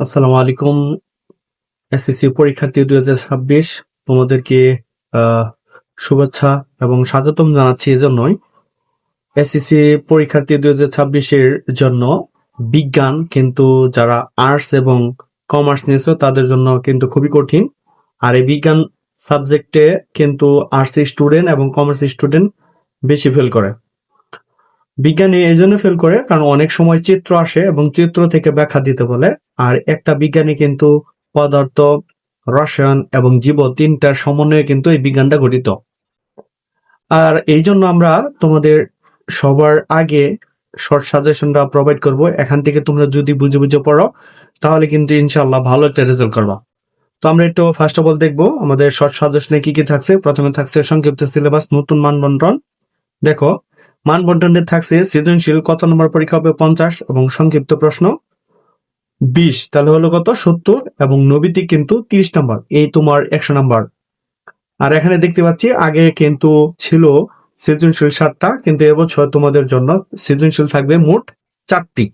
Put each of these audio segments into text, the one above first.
আসসালামু আলাইকুম, এসএসসি পরীক্ষার্থী দুই হাজার ছাব্বিশ। তোমাদেরকে শুভেচ্ছা এবং স্বাগতম জানাচ্ছি এজন্যই। এসএসসি পরীক্ষার্থী দুই হাজার ছাব্বিশের জন্য বিজ্ঞান কিন্তু যারা আর্টস এবং কমার্স নিয়েছে, তাদের জন্য কিন্তু খুবই কঠিন। আর এই বিজ্ঞান সাবজেক্টে কিন্তু আর্টস স্টুডেন্ট এবং কমার্স স্টুডেন্ট বেশি ফেল করে। বিজ্ঞানী এই জন্য ফেল করে, কারণ অনেক সময় চিত্র আসে এবং চিত্র থেকে ব্যাখ্যা দিতে বলে। আর একটা বিজ্ঞানী কিন্তু পদার্থ, রসায়ন এবং জীব তিনটার সমন্বয়ে কিন্তু এই বিজ্ঞানটা গঠিত। আর এই জন্য আমরা তোমাদের সবার আগে শর্ট সাজেশনটা প্রোভাইড করব। এখান থেকে তোমরা যদি বুঝে বুঝে পড়ো, তাহলে কিন্তু ইনশাল্লাহ ভালো একটা রেজাল্ট করবা। তো আমরা একটু ফার্স্ট অফ অল দেখব, আমাদের শর্ট সাজেশনে কি কি থাকছে? প্রথমে থাকছে সংক্ষিপ্ত সিলেবাস নতুন মানবন্টন। দেখো মানবন্টনে থাকছে সৃজনশীল কত নম্বর পরীক্ষা হবে পঞ্চাশ এবং সংক্ষিপ্ত প্রশ্ন বিশ। তাহলে হলো কত? সত্তর এবং নবীতি কিন্তু তিরিশ নম্বর। এই তোমার একশো নম্বর। আর এখানে দেখতে পাচ্ছি আগে কিন্তু ছিল সৃজনশীল সাতটা, কিন্তু এবছর তোমাদের জন্য সৃজনশীল থাকবে মোট চারটি।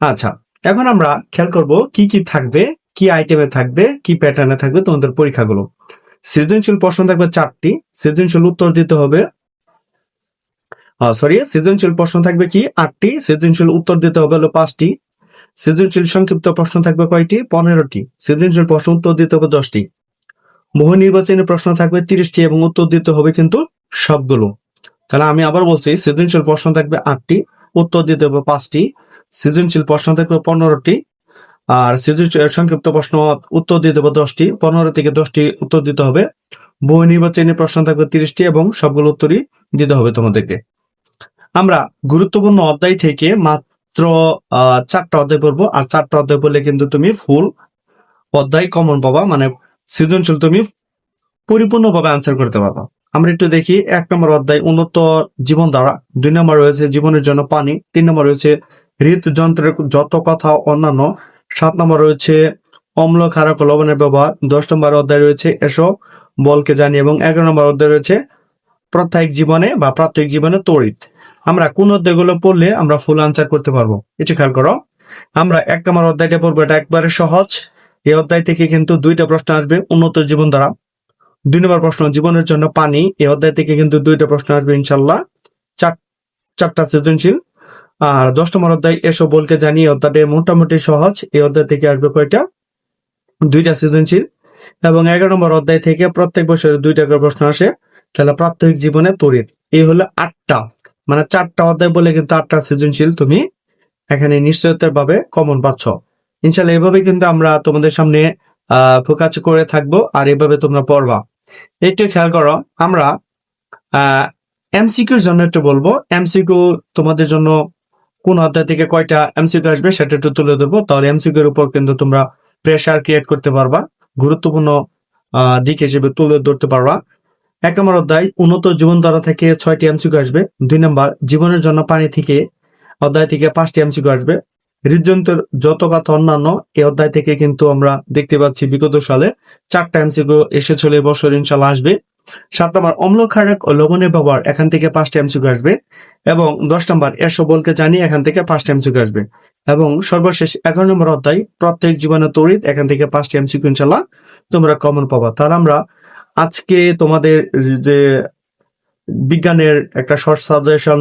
আচ্ছা এখন আমরা খেয়াল করব কি কি থাকবে, কি আইটেমে থাকবে, কি প্যাটার্নে থাকবে তোমাদের পরীক্ষাগুলো। সৃজনশীল প্রশ্ন থাকবে চারটি। সৃজনশীল উত্তর দিতে হবে সরি সৃজনশীল প্রশ্ন থাকবে কি? আটটি। সৃজনশীল উত্তর দিতে হবে হলো পাঁচটি। সৃজনশীল সংক্ষিপ্ত প্রশ্ন থাকবে কয়টি? পনেরোটি। সৃজনশীল প্রশ্ন উত্তর দিতে হবে দশটি। বহু নির্বাচনী প্রশ্ন থাকবে তিরিশটি এবং উত্তর দিতে হবে কিন্তু সবগুলো। তাহলে আমি আবার বলছি, সৃজনশীল প্রশ্ন থাকবে আটটি, উত্তর দিতে হবে পাঁচটি। সৃজনশীল প্রশ্ন থাকবে পনেরোটি, আর সৃজনশীল সংক্ষিপ্ত প্রশ্ন উত্তর দিতে হবে দশটি। পনেরো থেকে দশটি উত্তর দিতে হবে। বহু নির্বাচনী প্রশ্ন থাকবে তিরিশটি এবং সবগুলো উত্তরই দিতে হবে তোমাদেরকে। আমরা গুরুত্বপূর্ণ অধ্যায় থেকে মাত্র চারটা অধ্যায় পড়ব। আর চারটা অধ্যায় পড়লে কিন্তু তুমি ফুল অধ্যায় কমন পাবা মানে সৃজনশীল তুমি পরিপূর্ণভাবে আনসার করতে পারবা। আমরা একটু দেখি, এক নম্বর অধ্যায়, উন্নত জীবন দ্বারা দুই নম্বর রয়েছে জীবনের জন্য পানি, তিন নম্বর রয়েছে হৃদযন্ত্রের যত কথা অন্যান্য। সাত নম্বর রয়েছে অম্ল ক্ষারক লবণের ব্যবহার। দশ নম্বর অধ্যায় রয়েছে এসব বলকে জানি। এবং এগারো নম্বর অধ্যায় রয়েছে প্রাত্যহিক জীবনে বা প্রাত্যহিক জীবনে তড়িৎ। আমরা কোন অধ্যায়গুলো পড়লে আমরা ফুল আনসার করতে পারব। একটু খেয়াল করো। আমরা এক নম্বর অধ্যায়টা পড়ব, এটা একবারে সহজ। এই অধ্যায় থেকে কিন্তু দুইটা প্রশ্ন আসবে উন্নত জীবন দ্বারা। দুই নম্বর প্রশ্ন, জীবনের জন্য পানি। এই অধ্যায় থেকে কিন্তু দুইটা প্রশ্ন আসবে ইনশাল্লাহ চার, চারটা সৃজনশীল। আর দশ নম্বর অধ্যায় এসব বলকে জানি এই অধ্যায়টা মোটামুটি সহজ। এই অধ্যায় থেকে আসবে কয়টা? দুইটা সৃজনশীল। এবং এগারো নম্বর অধ্যায় থেকে প্রত্যেক বছর দুইটা করে প্রশ্ন আসে। তাহলে প্রাত্যহিক জীবনে তড়িৎ। এই হলো আটটা। মানে চারটা অধ্যায় বলে কিন্তু আটটা সৃজনশীল তুমি এখানে নিশ্চয়তার ভাবে কমন পাচ্ছ। ইনশাল্লাহ এভাবে কিন্তু আমরা তোমাদের সামনে ফোকাস করে থাকব আর এভাবে তোমরা পড়বা। একটু খেয়াল করো, আমরা এমসিকিউর জন্য একটু বলব। এমসিকিউ তোমাদের জন্য কোন অধ্যায় থেকে কয়টা এমসিকিউ আসবে সেটা একটু তুলে ধরবো। তাহলে এমসিকিউর উপর কিন্তু তোমরা প্রেশার ক্রিয়েট করতে পারবা। গুরুত্বপূর্ণ দিক হিসেবে তুলে ধরতে পারবা। এক নম্বর অধ্যায়, উন্নত জীবনধারা থেকে ছয়টি এমসিকিউ আসবে। দুই নম্বর, জীবনের জন্য পানি থেকে অধ্যায় থেকে পাঁচটি এমসিকিউ আসবে। হৃদযন্ত্রের যত কথা অন্যান্য, এই অধ্যায় থেকে কিন্তু আমরা দেখতে পাচ্ছি বিগত সালে চারটা এমসিকিউ এসেছিল এবছর ইনশাল্লাহ আসবে। সাত নম্বর, অম্ল ক্ষারক ও লবণের ব্যবহার, এখান থেকে পাঁচটা এমসিকিউ আসবে। এবং দশ নম্বর এসব বলকে জানি এখান থেকে পাঁচটা এমসিকিউ আসবে। এবং সর্বশেষ এগারো নম্বর অধ্যায়, প্রত্যেক জীবনে তড়িৎ এখান থেকে পাঁচটি এমসিকিউ ইনশাল্লাহ তোমরা কমন পাবা। তাহলে আমরা আজকে তোমাদের যে বিজ্ঞানের একটা শর্ট সাজেশন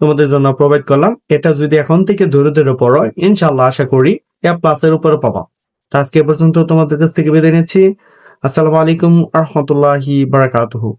তোমাদের জন্য প্রোভাইড করলাম, এটা যদি এখন থেকে ধরে ধরে পড়ো ইনশাল্লাহ আশা করি এ প্লাসের উপরে পাবা। তো আজকে পর্যন্ত তোমাদের কাছ থেকে বিদায় নিচ্ছি। আসসালামু আলাইকুম রহমতুল্লাহি বারাকাতুহু।